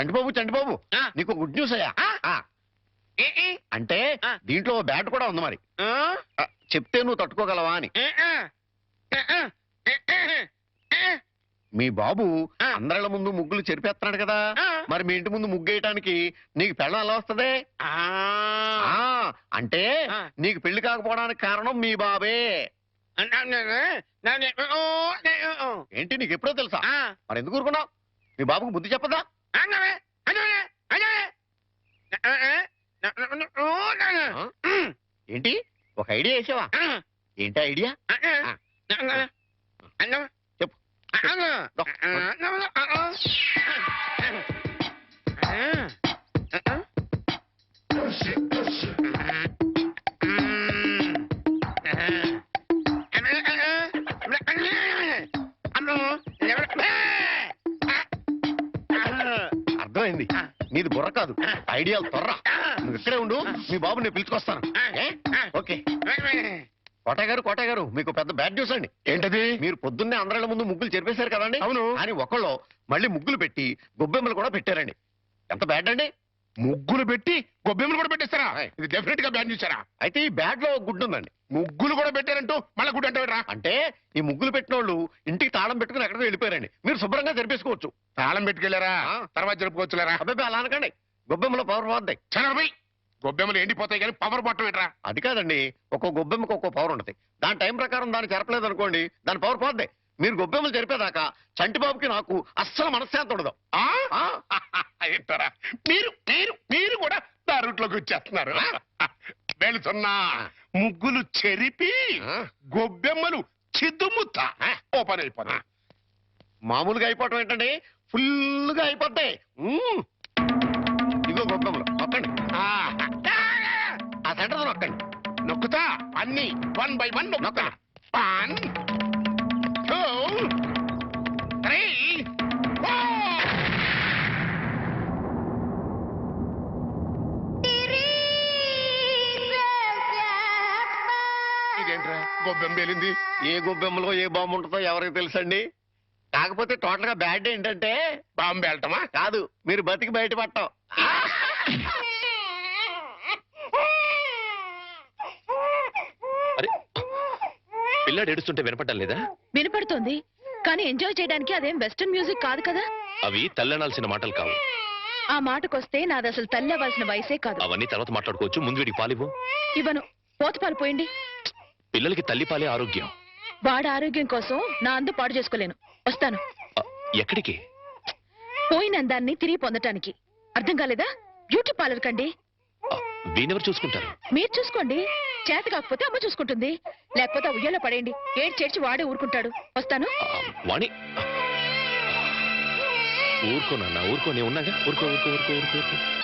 చంటిబాబు చంటిబాబు. ఆ. నీకు good news అయ్యా. ఆ? ఆ, ఏ, ఏ, అంటే ఆ. దీంట్లో బ్యాట్ కూడా ఉంది మరి. ఆ, ఆ, చెప్తే నువ్వు తట్టుకోగలవా అని. ఏ, ఆ, ఏ, ఆ, ఏ, ఏ, ఏ, మీ బాబు ఆ. అందరిళ్ళ ముందు ముగ్గులు చెరిపేస్తున్నాడు కదా. ఆ. మరి మీ ఇంటి ముందు ముగ్గు వేయటానికి నీకు పెళ్ళం ఎలా వస్తది? ఆ, ఆ అంటే ఆ. నీకు పెళ్ళి కాకపోవడానికి కారణం మీ బాబే. నా, నా, నా, నా, నా, ఓ, నా, ఓ, ఏంటి నీకు ఎప్పుడో తెలుసా? ఆ, మరి ఎందుకు ఊరుకున్నావు? మీ బాబుకు బుద్ధి చెప్పదా? ఏంటి? ఒక ఐడియా వేసావా? ఏంటి ఐడియా. చెప్పు. ఆ, కాదు. ఐడియా తొర్ర నువ్వు ఇక్కడే ఉండు మీ బాబు నేను పిలుచుకొస్తాను. ఏ? ఓకే. కోటయ్య గారు కోటయ్య గారు మీకు పెద్ద బ్యాడ్ న్యూస్ అండి. ఏంటది? మీరు పొద్దున్నే అందరిళ్ళ ముందు ముగ్గులు చెరిపేశారు కదండి? అవును. అని ఒకళ్ళు మళ్ళీ ముగ్గులు పెట్టి గొబ్బెమ్మలు కూడా పెట్టారండి. ఎంత బ్యాడ్ అండి? ముగ్గులు పెట్టి గొబ్బెమ్మలు కూడా పెట్టేస్తారా. ఇది డెఫినెట్గా బ్యాన్ చేశారా అయితే ఈ బ్యాడ్లో గుడ్డు ఉందండి. ముగ్గులు కూడా పెట్టారంటూ మళ్ళా గుడ్డు అంటే అంటే ఈ ముగ్గులు పెట్టిన వాళ్ళు ఇంటికి తాళం పెట్టుకుని ఎక్కడికో వెళ్ళిపోయారండి. మీరు శుభ్రంగా జరిపేసుకోవచ్చు. తాళం పెట్టుకెళ్ళారా. తర్వాత జరుపుకోవచ్చులేరా? అబ్బాయి అలా అనకండి. గొబ్బెమ్మలో పవర్ పోద్దాయి చనరబై గొబ్బెమ్మలు ఎండిపోతాయి కానీ పవర్ బట్టం ఏంట్రా? అది కాదండి ఒక్కో గొబ్బెమ్మకి ఒక్కో పవర్ ఉంటుంది దాని టైం ప్రకారం దాన్ని చెరపలేదు అనుకోండి దాని పవర్ పోద్ది. మీరు గొబ్బెమ్మలు జరిపేదాకా చంటిబాబుకి నాకు అస్సలు మనశ్శాంతి ఉండదు. ఏంటారా? మీరు మీరు మీరు కూడా నా రూట్లోకి వచ్చేస్తున్నారు. వెళుతున్నా. ముగ్గులు చెరిపి గొబ్బెమ్మలు చిద్దుముత్త ఓ పని అయిపోతా మామూలుగా అయిపోవటం ఏంటండి? ఫుల్గా అయిపోతాయి గొబ్బెమ్మలు. నొక్కండి. ఆ సెంటర్ నొక్కండి. నొక్కుతా? అన్ని one by one నొక్కుతా. One two three four. ఇదేంట్రా? గొబ్బెమ్మ పేలింది ఏ గొబ్బెమ్మలో ఏ బాంబు ఉంటుందో ఎవరికి తెలుసండి? కాకపోతే టోటల్గా బ్యాడ్ ఏంటంటే బాంబు వెళ్ళటమా కాదు. మీరు బతికి బయట పట్టాం అరే పిల్లాడు ఏడుస్తుంటే వినపడ్డం లేదా? వినపడుతోంది. కానీ ఎంజాయ్ చేయడానికి అదేం వెస్టర్న్ మ్యూజిక్ కాదు కదా? అవి తల్లనాల్సిన మాటలు కావు. ఆ మాటకొస్తే నాది అసలు తల్లి అవ్వాల్సిన వయసే కాదు. అవన్నీ తర్వాత మాట్లాడుకోవచ్చు. ముందు వీడికి పాలివ్వు. ఇవ్వను. పోతపాలు పోయండి. పిల్లలకి తల్లి పాలే ఆరోగ్యం. వాడి ఆరోగ్యం కోసం నా అందు పాడు చేసుకోలేను. వస్తాను. ఆ, ఎక్కడికి? పోయిన అందాన్ని తిరిగి పొందటానికి. అర్థం కాలేదా? బ్యూటీ పార్లర్ కండి. వీణెవరు చూసుకుంటారు? మీరు చూసుకోండి. చేత కాకపోతే అమ్మ చూసుకుంటుంది. లేకపోతే ఆ ఉయ్యాలో పడేయండి. ఏడు చేర్చి వాడే ఊరుకుంటాడు. వస్తాను. ఆ, వాణి. ఊరుకో నాన్న ఊరుకో. నేను ఉన్నాగా? ఊరుకో ఊరుకో ఊరుకో ఊరుకో ఊరుకో.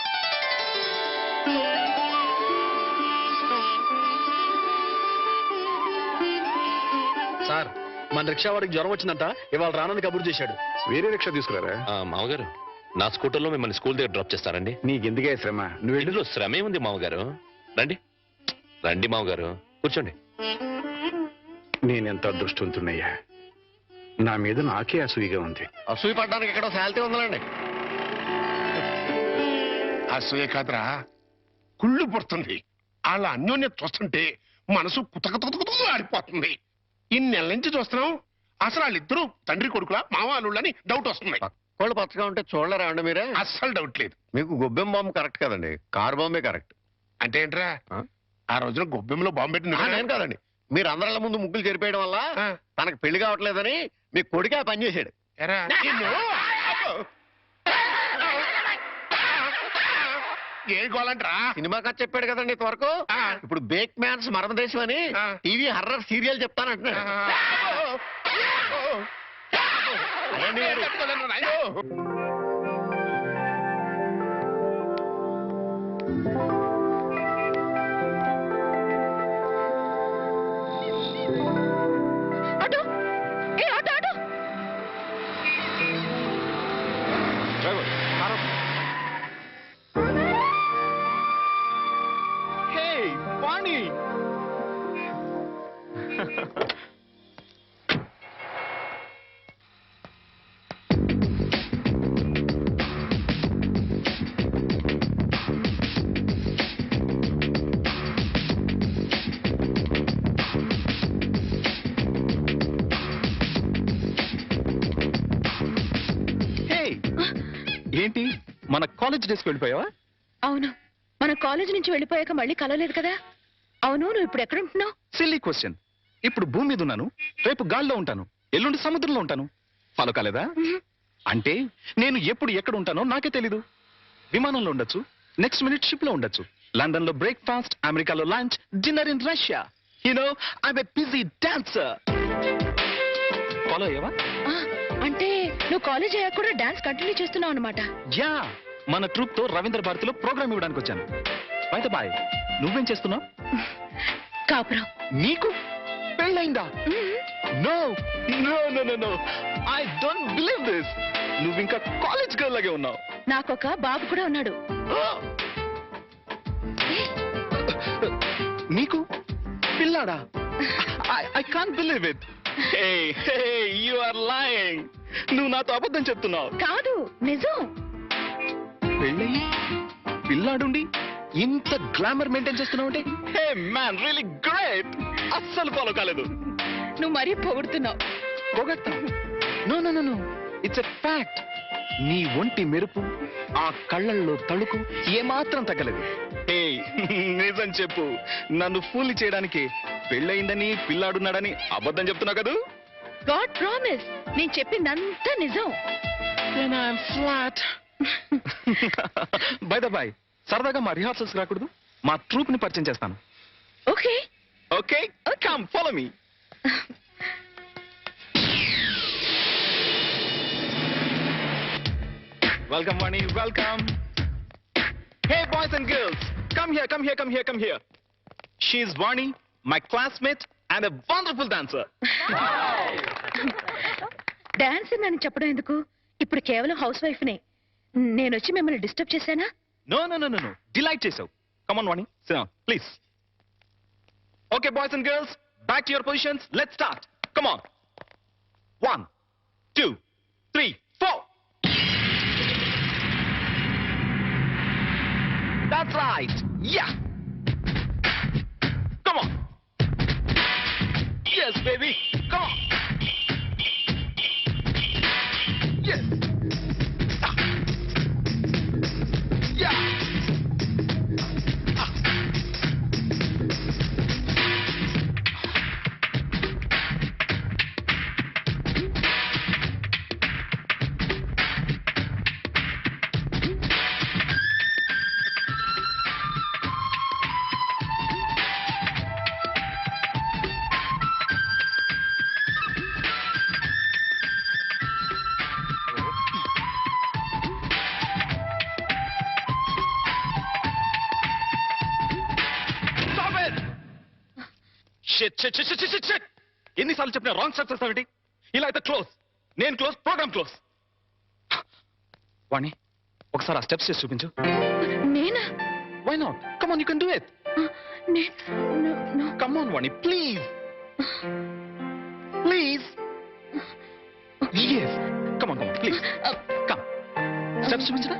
సార్ మన రిక్షా వాడికి జ్వరం వచ్చిందంట. ఇవాళ రానని కబురు చేశాడు. వేరే రిక్షా తీసుకురారా? ఆ, మామగారు. నా స్కూటర్లో మిమ్మల్ని స్కూల్ దగ్గర డ్రాప్ చేస్తారండి. నీకెందుకే శ్రమ? నువ్వు ఇందులో శ్రమే ఉంది మామగారు. రండి. రండి మామగారు. కూర్చోండి. నేనెంత అదృష్టవంతున్నయ్యా నా మీద నాకే అసూయగా ఉంది. అసూయ పడ్డానికి ఎక్కడో శాలిటీ ఉందండి అసూయ కాదురా. కుళ్ళు పుడుతుంది. వాళ్ళ అన్యోన్యత చూస్తుంటే మనసు కుతకుతకుతకు ఆడిపోతుంది ఇన్ని నెలల నుంచి చూస్తున్నాం. అసలు వాళ్ళిద్దరూ తండ్రి కొడుకులా మావాళ్ళని డౌట్ వస్తుంది. కోళ్ళు పచ్చగా ఉంటే చూడలేరా అండి మీరే? అస్సలు డౌట్ లేదు. మీకు గొబ్బెం బాంబు కరెక్ట్ కదండి. కారు బాంబే కరెక్ట్ అంటే ఏంట్రా? ఆ? ఆ రోజున గొబ్బెమ్మలో బాంబు పెట్టింది ఆ, నేను కాదండి. మీరు అందరిళ్ళ ముందు ముగ్గులు చెరిపేయడం వల్ల ఆ. తనకు పెళ్ళి కావట్లేదని మీ కొడుకే ఆ పని చేశాడు. ఎరా, నిన్ను? ఏ గోలంట్రా సినిమా కథ చెప్పాడు కదండి ఇంతవరకు ఆ. ఇప్పుడు బేక్ మ్యాన్స్ మరణదేశం అని ఆ. టీవీ హర్రర్ సీరియల్ చెప్తానంటున్నాడు. అదేంటి కాలేజ్ డేస్కి వెళ్ళిపోయావా? అవును. మన కాలేజ్ నుంచి వెళ్ళిపోయాక మళ్ళీ కలవలేదు కదా? అవును నువ్వు ఇప్పుడు ఎక్కడ ఉంటున్నావు? సిల్లీ క్వశ్చన్ ఇప్పుడు భూమి మీద ఉన్నాను. రేపు గాల్లో ఉంటాను. ఎల్లుండి సముద్రంలో ఉంటాను. ఫాలో కాలేదా? అంటే నేను ఎప్పుడు ఎక్కడ ఉంటానో నాకే తెలీదు. విమానంలో ఉండొచ్చు. నెక్స్ట్ మినిట్ షిప్లో ఉండొచ్చు. లండన్లో బ్రేక్ఫాస్ట్ అమెరికాలో lunch dinner in Russia you know I'm a busy dancer follow అయ్యావా? అంటే నువ్వు కాలేజ్ అయ్యాక కూడా డాన్స్ కంటిన్యూ చేస్తున్నావు అనమాట యా మన ట్రూప్తో రవీంద్ర భారతిలో ప్రోగ్రామ్ ఇవ్వడానికి వచ్చాను. బయట బాయ్ నువ్వేం చేస్తున్నావు? కాపురం. నీకు పెళ్ళైందా. No no no no no I don't believe this నువ్వు ఇంకా కాలేజ్ గర్ల్ లాగే ఉన్నావు. నాకొక బాబు కూడా ఉన్నాడు. నీకు పిల్లాడా? I can't believe it you are lying నువ్వు నాతో అబద్ధం చెప్తున్నావు. కాదు నిజం. పెళ్ళి? పిల్లాడుండి? ఇంత గ్లామర్ మెయింటైన్ చేస్తున్నావు అంటే హే మ్యాన్ రియలీ గ్రేట్! అస్సలు ఫాలో కాలేదు. నువ్వు మరీ పొగుడుతున్నావు. పొగట్టా no no no it's a fact నీ ఒంటి మెరుపు ఆ కళ్ళల్లో తళుకు ఏమాత్రం తగ్గలేదు. ఏ నిజం చెప్పు. నన్ను ఫూల్ చేయడానికి పెళ్ళయిందని పిల్లాడున్నాడని అబద్ధం చెప్తున్నావు కదూ? God promise. నేను చెప్పిందంతా నిజం. ఫ్లాట్ బై ద బాయ్ సరదాగా మా రిహార్సల్స్ రాకూడదు మా ట్రూప్ని పరిచయం చేస్తాను okay okay come follow me Welcome, Vani. Welcome. Hey, boys and girls. Come here, come here, come here, come here. She's Vani, my classmate, and a wonderful dancer. Dance నన్ను చెప్పడం ఎందుకు ఇప్పుడు కేవలం హౌస్ వైఫ్ నే నేను వచ్చి మిమ్మల్ని disturb చేశానా No, no, no, no, no. Delight yourself. Come on, Vani. Sit down, please. Okay, boys and girls, back to your positions. Let's start. Come on. One, two, three, four. That's right. Yeah. Come on. Yes, baby. ఎన్నిసార్లు చెప్పిన wrong steps వస్తావేంటి ఇలా అయితే close నేను close programme close వాణి ఒకసారి ఆ steps చేసి చూపించు. నేనా? Why not come on you can do it. Come on Vani please please yes come on come on please come steps చూపించరా?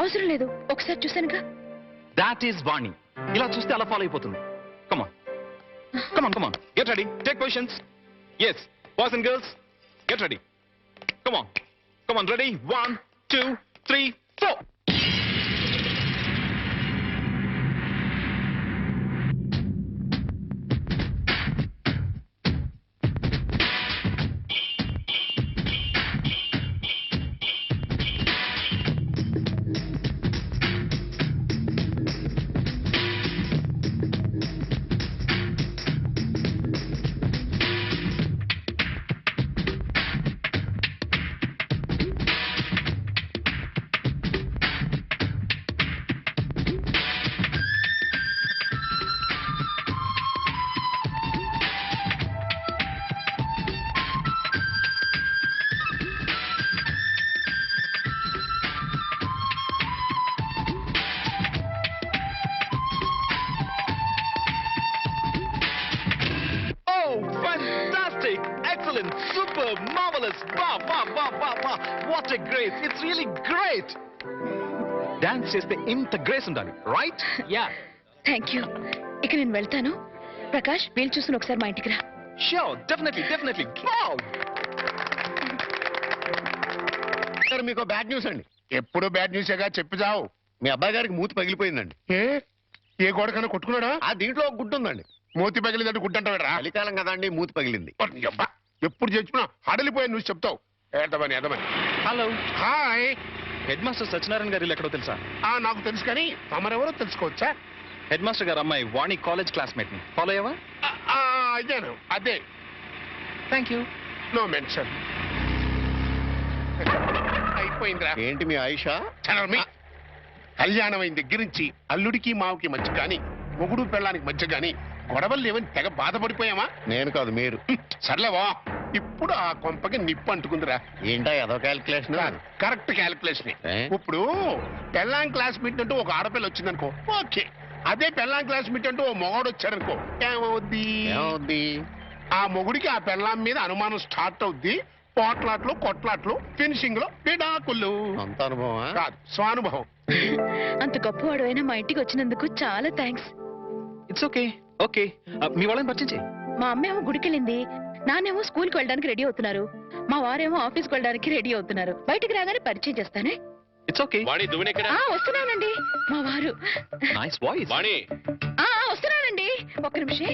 అవసరం లేదు. ఒకసారి చూశానుగా. That is Vani. ఇలా చూస్తే అలా ఫాలో అయిపోతుంది. Come on, come on. Get ready. Take positions. Yes. Boys and girls, get ready. Come on. Come on, ready? One, two, three, four. Marvelous! Wow, wow, wow, wow, wow! What a grace! It's really great! Dance చేస్తే ఇంత grace ఉండాలి. Right yeah thank you ఇక నేను వెళ్తాను. ప్రకాష్ వీలు చూసుకుని ఒకసారి మా ఇంటికి రా. షూర్ డెఫినెట్లీ డెఫినెట్లీ సార్ మీకు బ్యాడ్ న్యూస్ అండి. ఎప్పుడు బ్యాడ్ న్యూసేగా చెప్పి చావు. మీ అబ్బాయి గారికి మూతి పగిలిపోయిందండి. ఏ? ఏ గోడకన్నా కొట్టుకున్నాడా? ఆ దీంట్లో ఒక గుడ్డు ఉందండి మూతి పగిలిదంటే గుడ్డంటావేరా చలికాలం కదండి మూతి పగిలింది. ఎప్పుడు చచ్చినా హడలిపోయా నువ్వు చెప్తావు. ఏదమని ఏదమని hello. Hi. Head master Satyanarayana garu ఇల్లు ఎక్కడో తెలుసా? ఆ నాకు తెలుసు కానీ తమరెవరో తెలుసుకోవచ్చా? హెడ్ మాస్టర్ గారు అమ్మాయి వాణి కాలేజ్ క్లాస్మేట్ని ఫాలో అయ్యావా? అదేను అదే. Thank you. No mention. అయిపోయిందిరా. ఏంటి మీ ఆయిషా? చనర్మి కళ్యాణం అయిన దగ్గర నుంచి అల్లుడికి మావుకి మధ్య గాని మొగుడు పెళ్ళానికి మధ్య గాని గొడవలు లేవని తెగ బాధపడిపోయామా? నేను కాదు మీరు. సర్లేవా ఇప్పుడు ఆ కొంపకి నిప్పు అంటుకుందిరా. ఏంటా ఏదో క్యాల్కులేషన్ కాదు కరెక్ట్ క్యాలిక్యులేషన్? ఇప్పుడు పెళ్ళాం క్లాస్ మీట్ అంటూ ఒక ఆడపిల్ల వచ్చిందనుకో. ఓకే. అదే పెళ్ళాం క్లాస్ మీట్ అంటూ ఓ మొగాడు వచ్చాడనుకో ఏమవుద్ది? ఏమవుద్ది? ఆ మొగుడికి ఆ పెళ్ళాం మీద అనుమానం స్టార్ట్ అవుద్ది. పోట్లాట్లు కొట్లాట్లు ఫినిషింగ్లో విడాకులు అంత అనుభవమా? కాదు స్వానుభవం. అంత గొప్పవాడు అయినా మా ఇంటికి వచ్చినందుకు చాలా థ్యాంక్స్ ఇట్స్ ఓకే ఓకే. మీ వాళ్ళని పరిచయం చేయి. మా అమ్మేమో గుడికెళ్ళింది నాన్నేమో స్కూల్కి వెళ్ళడానికి రెడీ అవుతున్నారు మా వారేమో ఆఫీస్కి వెళ్ళడానికి రెడీ అవుతున్నారు. బయటికి రాగానే పరిచయం చేస్తానే? ఇట్స్ ఓకే వాణి దువ్వెనెక్కడ ఆ వస్తున్నానండి. మా వారు. Nice voice Vani. ఆ ఆ, వస్తున్నానండి. ఒక్క నిమిషం.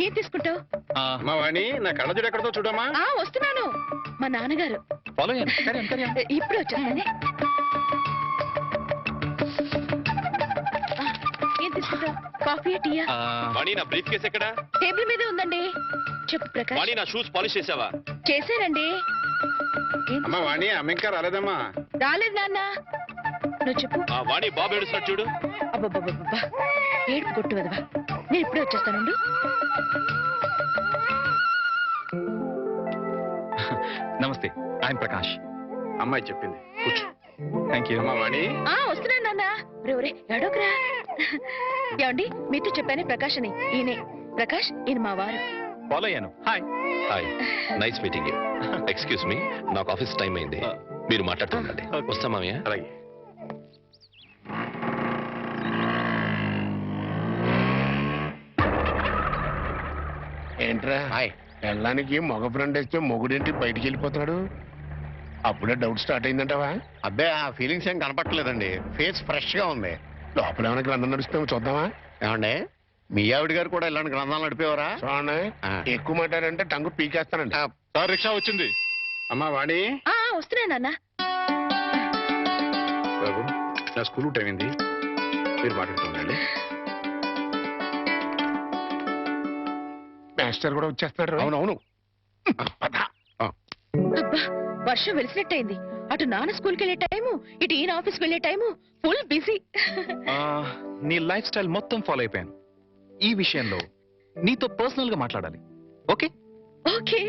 ఏం తీసుకుంటావు? మా వాణి నా కళ్ళజోడు ఎక్కడతో చూడమ్మా. ఆ వస్తున్నాను. మా నాన్నగారు. ఫాలో అయ్యాను ఇప్పుడు వచ్చేస్తానే? ఏం తీసుకుంటావు కాఫీ టీయా? వాణి నా బ్రీఫ్ కేసు ఎక్కడ? టేబుల్ మీదే ఉందండి. చెప్పు ప్రకాష్. వాణి నా షూస్ పాలిష్ చేసావా? చేశానండి ఏం అమ్మా వాణి అమ్మ ఇంకా రాలేదమ్మా. రాలేదు నాన్న. నువ్వు చెప్పు. ఆ వాణి బాబు ఏడుస్తున్నాడు చూడు. అబ్బబ్బబ్బబ్బా ఏడుపు కొట్టు వదవా. నేను ఇప్పుడే వచ్చేస్తానుండు నమస్తే ఐఎమ్ ప్రకాష్. అమ్మాయి చెప్పింది. కూర్చో. థ్యాంక్ యూ అమ్మా వాణి ఆ వస్తున్నాను నాన్న. ఒరే ఒరే ఎడోకరా ఏమండి మీతో చెప్పానే ప్రకాష్ అని ఈయనే. ప్రకాష్ ఈయన మా వారు. ఫాలో అయ్యాను hi hi nice meeting you excuse me నాకు ఆఫీస్ టైం అయింది. మీరు మాట్లాడుతూ ఉండండి Okay. వస్తా మామయ్య. అలాగే. ఏంట్రా? హాయ్ పెళ్ళానికి మగ ఫ్రెండ్ వేస్తే మొగుడేంటి బయటికి వెళ్ళిపోతున్నాడు అప్పుడే డౌట్ స్టార్ట్ అయిందంటావా? అబ్బే ఆ ఫీలింగ్స్ ఏం కనపట్టలేదండి. ఫేస్ ఫ్రెష్గా ఉంది. లోపల ఏమైనా గ్రంథం నడుస్తామో చూద్దామా? ఏమండి? మీ ఆవిడ గారు కూడా ఇలాంటి గ్రంథాలు నడిపేవారా? చూడండి. ఎక్కువ మాట్లాడంటే టంగు పీకేస్తానండి. సార్ రిక్షా వచ్చింది. అమ్మా వాణి. ఆ ఆ, వస్తున్నాను నాన్న. బాబు నా స్కూల్ టైం అయింది. మీరు మాట్లాడుతూ ఉండండి మాస్టర్ కూడా వచ్చేస్తున్నాడు అవునవును. అబ్బా. వర్షం వెలిసినట్టయింది. అటు నాన్న స్కూల్కి వెళ్ళే టైము ఇటు ఈయన ఆఫీస్కి వెళ్ళే టైము ఫుల్ బిజీ. నీ లైఫ్ స్టైల్ మొత్తం ఫాలో అయిపోయాను. ఈ విషయంలో నీతో పర్సనల్గా మాట్లాడాలి. ఓకే? ఓకే.